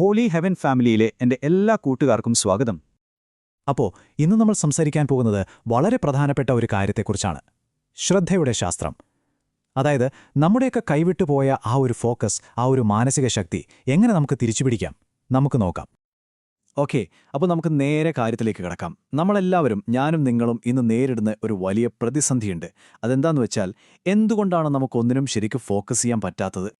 Holy heaven ഫാമിലിയിലെ എന്റെ എല്ലാ കൂട്ടുകാർക്കും സ്വാഗതം. അപ്പോൾ ഇന്ന് നമ്മൾ സംസാരിക്കാൻ പോകുന്നത് വളരെ പ്രധാനപ്പെട്ട ഒരു കാര്യത്തെക്കുറിച്ചാണ്. ശ്രദ്ധയുടെ ശാസ്ത്രം. അതായത് നമ്മുടെയൊക്കെ കൈവിട്ടുപോയ ആ ഒരു ഫോക്കസ് ആ ഒരു മാനസിക ശക്തി എങ്ങനെ നമുക്ക് തിരിച്ചു പിടിക്കാം? നമുക്ക് നോക്കാം. ഓക്കെ അപ്പോൾ നമുക്ക് നേരെ കാര്യത്തിലേക്ക് കിടക്കാം. നമ്മളെല്ലാവരും ഞാനും നിങ്ങളും ഇന്ന് നേരിടുന്ന ഒരു വലിയ പ്രതിസന്ധിയുണ്ട്. അതെന്താന്ന് വെച്ചാൽ എന്തുകൊണ്ടാണ് നമുക്കൊന്നിനും ശരിക്കും ഫോക്കസ് ചെയ്യാൻ പറ്റാത്തത്?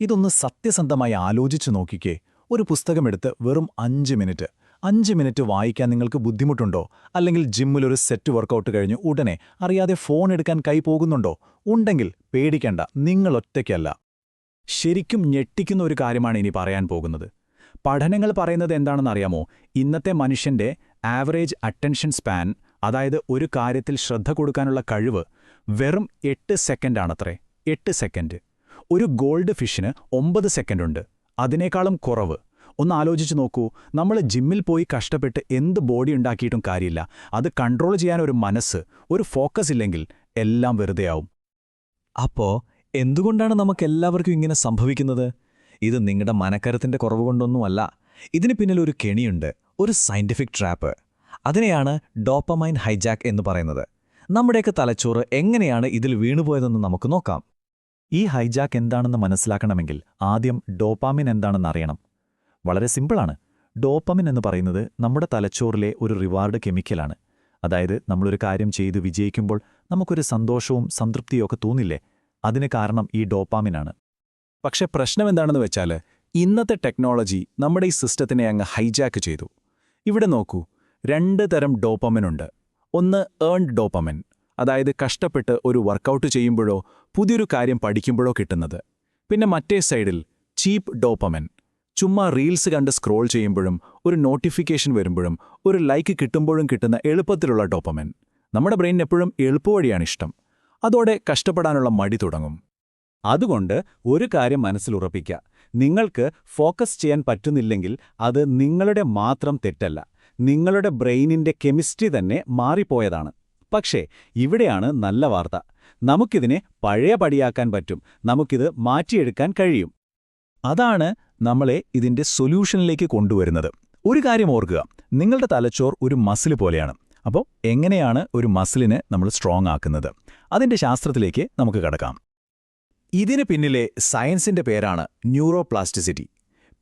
ഇതൊന്ന് സത്യസന്ധമായി ആലോചിച്ചു നോക്കിക്കേ. ഒരു പുസ്തകമെടുത്ത് വെറും അഞ്ച് മിനിറ്റ്. അഞ്ച് മിനിറ്റ് വായിക്കാൻ നിങ്ങൾക്ക് ബുദ്ധിമുട്ടുണ്ടോ? അല്ലെങ്കിൽ ജിമ്മിൽ ഒരു സെറ്റ് വർക്കൗട്ട് കഴിഞ്ഞ് ഉടനെ അറിയാതെ ഫോൺ എടുക്കാൻ കൈ പോകുന്നുണ്ടോ? ഉണ്ടെങ്കിൽ പേടിക്കണ്ട നിങ്ങൾ ഒറ്റയ്ക്കല്ല. ശരിക്കും ഞെട്ടിക്കുന്ന ഒരു കാര്യമാണ് ഇനി പറയാൻ പോകുന്നത്. പഠനങ്ങൾ പറയുന്നത് എന്താണെന്നറിയാമോ? ഇന്നത്തെ മനുഷ്യന്റെ ആവറേജ് അറ്റൻഷൻ സ്പാൻ അതായത് ഒരു കാര്യത്തിൽ ശ്രദ്ധ കൊടുക്കാനുള്ള കഴിവ് വെറും എട്ട് സെക്കൻഡാണത്രേ എട്ട് സെക്കൻഡ് ഒരു ഗോൾഡ് ഫിഷിന് ഒമ്പത് സെക്കൻഡുണ്ട് അതിനേക്കാളും കുറവ്. ഒന്ന് ആലോചിച്ച് നോക്കൂ. നമ്മൾ ജിമ്മിൽ പോയി കഷ്ടപ്പെട്ട് എന്ത് ബോഡി ഉണ്ടാക്കിയിട്ടും കാര്യമില്ല. അത് കൺട്രോൾ ചെയ്യാൻ ഒരു മനസ്സ് ഒരു ഫോക്കസ് ഇല്ലെങ്കിൽ എല്ലാം വെറുതെയാവും. അപ്പോ എന്തുകൊണ്ടാണ് നമുക്കെല്ലാവർക്കും ഇങ്ങനെ സംഭവിക്കുന്നത്? ഇത് നിങ്ങളുടെ മനക്കരത്തിന്റെ കുറവ് കൊണ്ടൊന്നുമല്ല ഇതിന് പിന്നിൽ ഒരു കെണിയുണ്ട്. ഒരു സയന്റിഫിക് ട്രാപ്പ് അതിനെയാണ് ഡോപ്പമൈൻ ഹൈജാക്ക് എന്ന് പറയുന്നത്. നമ്മുടെയൊക്കെ തലച്ചോറ് എങ്ങനെയാണ് ഇതിൽ വീണുപോയതെന്ന് നമുക്ക് നോക്കാം. ഈ ഹൈജാക്ക് എന്താണെന്ന് മനസ്സിലാക്കണമെങ്കിൽ ആദ്യം ഡോപ്പാമിൻ എന്താണെന്ന് അറിയണം. വളരെ സിമ്പിളാണ്. ഡോപ്പമിൻ എന്ന് പറയുന്നത് നമ്മുടെ തലച്ചോറിലെ ഒരു റിവാർഡ് കെമിക്കലാണ്. അതായത് നമ്മളൊരു കാര്യം ചെയ്ത് വിജയിക്കുമ്പോൾ നമുക്കൊരു സന്തോഷവും സംതൃപ്തിയൊക്കെ തോന്നില്ലേ? അതിന് കാരണം ഈ ഡോപ്പാമിനാണ് പക്ഷെ പ്രശ്നം എന്താണെന്ന് വെച്ചാൽ ഇന്നത്തെ ടെക്നോളജി നമ്മുടെ ഈ സിസ്റ്റത്തിനെ അങ്ങ് ഹൈജാക്ക് ചെയ്തു. ഇവിടെ നോക്കൂ രണ്ട് തരം ഡോപ്പമിനുണ്ട് ഒന്ന് ഏൺഡ് ഡോപ്പമിൻ അതായത് കഷ്ടപ്പെട്ട് ഒരു വർക്കൗട്ട് ചെയ്യുമ്പോഴോ പുതിയൊരു കാര്യം പഠിക്കുമ്പോഴോ കിട്ടുന്നത്. പിന്നെ മറ്റേ സൈഡിൽ ചീപ്പ് ഡോപ്പമൻ ചുമ്മാ റീൽസ് കണ്ട് സ്ക്രോൾ ചെയ്യുമ്പോഴും ഒരു നോട്ടിഫിക്കേഷൻ വരുമ്പോഴും ഒരു ലൈക്ക് കിട്ടുമ്പോഴും കിട്ടുന്ന എളുപ്പത്തിലുള്ള ഡോപ്പമൻ നമ്മുടെ ബ്രെയിൻ എപ്പോഴും എളുപ്പവഴിയാണ് ഇഷ്ടം. അതോടെ കഷ്ടപ്പെടാനുള്ള മടി തുടങ്ങും. അതുകൊണ്ട് ഒരു കാര്യം മനസ്സിലുറപ്പിക്കുക നിങ്ങൾക്ക് ഫോക്കസ് ചെയ്യാൻ പറ്റുന്നില്ലെങ്കിൽ അത് നിങ്ങളുടെ മാത്രം തെറ്റല്ല. നിങ്ങളുടെ ബ്രെയിനിന്റെ കെമിസ്ട്രി തന്നെ മാറിപ്പോയതാണ്. പക്ഷേ ഇവിടെയാണ് നല്ല വാർത്ത. നമുക്കിതിനെ പഴയ പടിയാക്കാൻ പറ്റും. നമുക്കിത് മാറ്റിയെടുക്കാൻ കഴിയും. അതാണ് നമ്മളെ ഇതിന്റെ സൊല്യൂഷനിലേക്ക് കൊണ്ടുവരുന്നത്. ഒരു കാര്യം ഓർക്കുക. നിങ്ങളുടെ തലച്ചോർ ഒരു മസിൽ പോലെയാണ്. അപ്പോൾ എങ്ങനെയാണ് ഒരു മസിലിനെ നമ്മൾ സ്ട്രോങ് ആക്കുന്നത്? അതിന്റെ ശാസ്ത്രത്തിലേക്ക് നമുക്ക് കടക്കാം. ഇതിന് പിന്നിലെ സയൻസിന്റെ പേരാണ് ന്യൂറോപ്ലാസ്റ്റിസിറ്റി.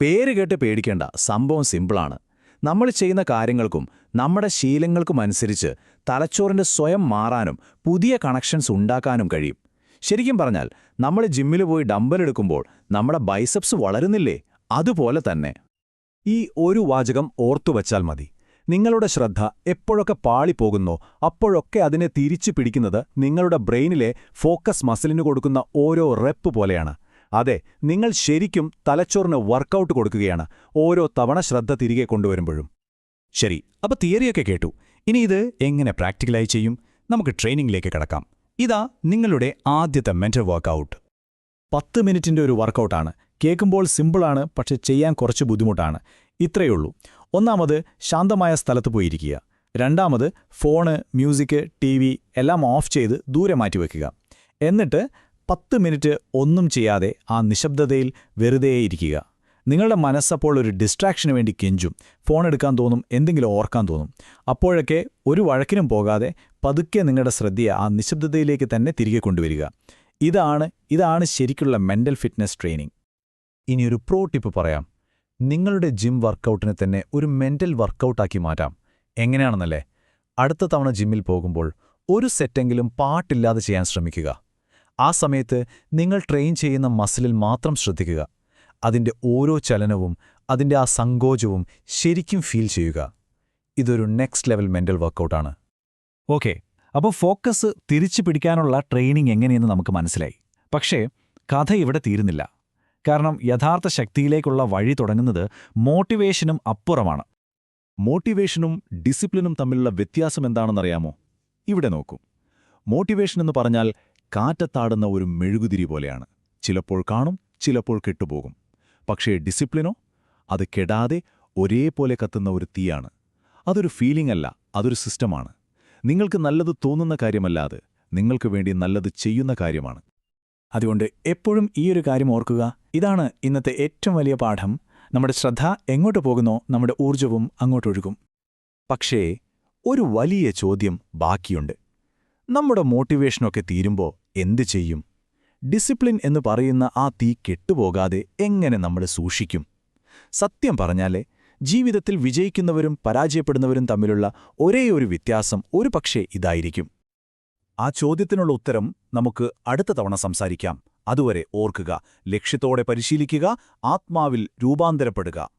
പേര് കേട്ട് പേടിക്കേണ്ട സംഭവം സിമ്പിളാണ് നമ്മൾ ചെയ്യുന്ന കാര്യങ്ങൾക്കും നമ്മുടെ ശീലങ്ങൾക്കും അനുസരിച്ച് തലച്ചോറിന്റെ സ്വയം മാറാനും പുതിയ കണക്ഷൻസ് ഉണ്ടാക്കാനും കഴിയും. ശരിക്കും പറഞ്ഞാൽ നമ്മൾ ജിമ്മിൽ പോയി ഡമ്പലെടുക്കുമ്പോൾ നമ്മുടെ ബൈസപ്സ് വളരുന്നില്ലേ? അതുപോലെ തന്നെ. ഈ ഒരു വാചകം ഓർത്തുവച്ചാൽ മതി. നിങ്ങളുടെ ശ്രദ്ധ എപ്പോഴൊക്കെ പാളിപ്പോകുന്നോ അപ്പോഴൊക്കെ അതിനെ തിരിച്ചു പിടിക്കുന്നത് നിങ്ങളുടെ ബ്രെയിനിലെ ഫോക്കസ് മസിലിന് കൊടുക്കുന്ന ഓരോ റെപ്പ് പോലെയാണ്. അതെ നിങ്ങൾ ശരിക്കും തലച്ചോറിന് വർക്കൗട്ട് കൊടുക്കുകയാണ് ഓരോ തവണ ശ്രദ്ധ തിരികെ കൊണ്ടുവരുമ്പോഴും. ശരി അപ്പോൾ തിയറിയൊക്കെ കേട്ടു. ഇനി ഇത് എങ്ങനെ പ്രാക്ടിക്കലായി ചെയ്യും? നമുക്ക് ട്രെയിനിങ്ങിലേക്ക് കിടക്കാം. ഇതാ നിങ്ങളുടെ ആദ്യത്തെ മെന്റൽ വർക്കൗട്ട് പത്ത് മിനിറ്റിന്റെ ഒരു വർക്കൗട്ടാണ് കേൾക്കുമ്പോൾ സിമ്പിളാണ് പക്ഷെ ചെയ്യാൻ കുറച്ച് ബുദ്ധിമുട്ടാണ്. ഇത്രയുള്ളൂ ഒന്നാമത് ശാന്തമായ സ്ഥലത്ത് പോയിരിക്കുക. രണ്ടാമത് ഫോണ് മ്യൂസിക് ടി എല്ലാം ഓഫ് ചെയ്ത് ദൂരെ മാറ്റിവെക്കുക എന്നിട്ട് പത്ത് മിനിറ്റ് ഒന്നും ചെയ്യാതെ ആ നിശബ്ദതയിൽ വെറുതെ ഇരിക്കുക. നിങ്ങളുടെ മനസ്സപ്പോൾ ഒരു ഡിസ്ട്രാക്ഷന് വേണ്ടി കെഞ്ചും. ഫോൺ എടുക്കാൻ തോന്നും എന്തെങ്കിലും ഓർക്കാൻ തോന്നും. അപ്പോഴൊക്കെ ഒരു വഴക്കിനും പോകാതെ പതുക്കെ നിങ്ങളുടെ ശ്രദ്ധയെ ആ നിശബ്ദതയിലേക്ക് തന്നെ തിരികെ കൊണ്ടുവരിക. ഇതാണ് ഇതാണ് ശരിക്കുള്ള മെന്റൽ ഫിറ്റ്നസ് ട്രെയിനിങ് ഇനിയൊരു പ്രോ ടിപ്പ് പറയാം. നിങ്ങളുടെ ജിം വർക്കൗട്ടിനെ തന്നെ ഒരു മെന്റൽ വർക്കൗട്ടാക്കി മാറ്റാം. എങ്ങനെയാണെന്നല്ലേ? അടുത്ത തവണ ജിമ്മിൽ പോകുമ്പോൾ ഒരു സെറ്റെങ്കിലും പാട്ടില്ലാതെ ചെയ്യാൻ ശ്രമിക്കുക. ആ സമയത്ത് നിങ്ങൾ ട്രെയിൻ ചെയ്യുന്ന മസിലിൽ മാത്രം ശ്രദ്ധിക്കുക. അതിന്റെ ഓരോ ചലനവും അതിന്റെ ആ സങ്കോചവും ശരിക്കും ഫീൽ ചെയ്യുക. ഇതൊരു നെക്സ്റ്റ് ലെവൽ മെന്റൽ വർക്കൗട്ടാണ് ഓക്കെ അപ്പോൾ ഫോക്കസ് തിരിച്ചു പിടിക്കാനുള്ള ട്രെയിനിങ് എങ്ങനെയെന്ന് നമുക്ക് മനസ്സിലായി. പക്ഷേ കഥ ഇവിടെ തീരുന്നില്ല. കാരണം യഥാർത്ഥ ശക്തിയിലേക്കുള്ള വഴി തുടങ്ങുന്നത് മോട്ടിവേഷനും അപ്പുറമാണ്. മോട്ടിവേഷനും ഡിസിപ്ലിനും തമ്മിലുള്ള വ്യത്യാസം എന്താണെന്നറിയാമോ? ഇവിടെ നോക്കൂ. മോട്ടിവേഷൻ എന്ന് പറഞ്ഞാൽ കാറ്റത്താടുന്ന ഒരു മെഴുകുതിരി പോലെയാണ്. ചിലപ്പോൾ കാണും ചിലപ്പോൾ കെട്ടുപോകും. പക്ഷേ ഡിസിപ്ലിനോ അത് കെടാതെ ഒരേപോലെ കത്തുന്ന ഒരു തീയാണ്. അതൊരു ഫീലിംഗ് അല്ല അതൊരു സിസ്റ്റമാണ് നിങ്ങൾക്ക് നല്ലത് തോന്നുന്ന കാര്യമല്ല അത്. നിങ്ങൾക്ക് വേണ്ടി നല്ലത് ചെയ്യുന്ന കാര്യമാണ്. അതുകൊണ്ട് എപ്പോഴും ഈ ഒരു കാര്യം ഓർക്കുക. ഇതാണ് ഇന്നത്തെ ഏറ്റവും വലിയ പാഠം. നമ്മുടെ ശ്രദ്ധ എങ്ങോട്ട് പോകുന്നോ നമ്മുടെ ഊർജവും അങ്ങോട്ടൊഴുകും പക്ഷേ ഒരു വലിയ ചോദ്യം ബാക്കിയുണ്ട്. നമ്മുടെ മോട്ടിവേഷനൊക്കെ തീരുമ്പോൾ എന്തു ചെയ്യും? ഡിസിപ്ലിൻ എന്ന് പറയുന്ന ആ തീ കെട്ടുപോകാതെ എങ്ങനെ നമ്മൾ സൂക്ഷിക്കും? സത്യം പറഞ്ഞാലേ ജീവിതത്തിൽ വിജയിക്കുന്നവരും പരാജയപ്പെടുന്നവരും തമ്മിലുള്ള ഒരേയൊരു വ്യത്യാസം ഒരു പക്ഷേ ഇതായിരിക്കും. ആ ചോദ്യത്തിനുള്ള ഉത്തരം നമുക്ക് അടുത്ത തവണ സംസാരിക്കാം. അതുവരെ ഓർക്കുക ലക്ഷ്യത്തോടെ പരിശീലിക്കുക ആത്മാവിൽ രൂപാന്തരപ്പെടുക.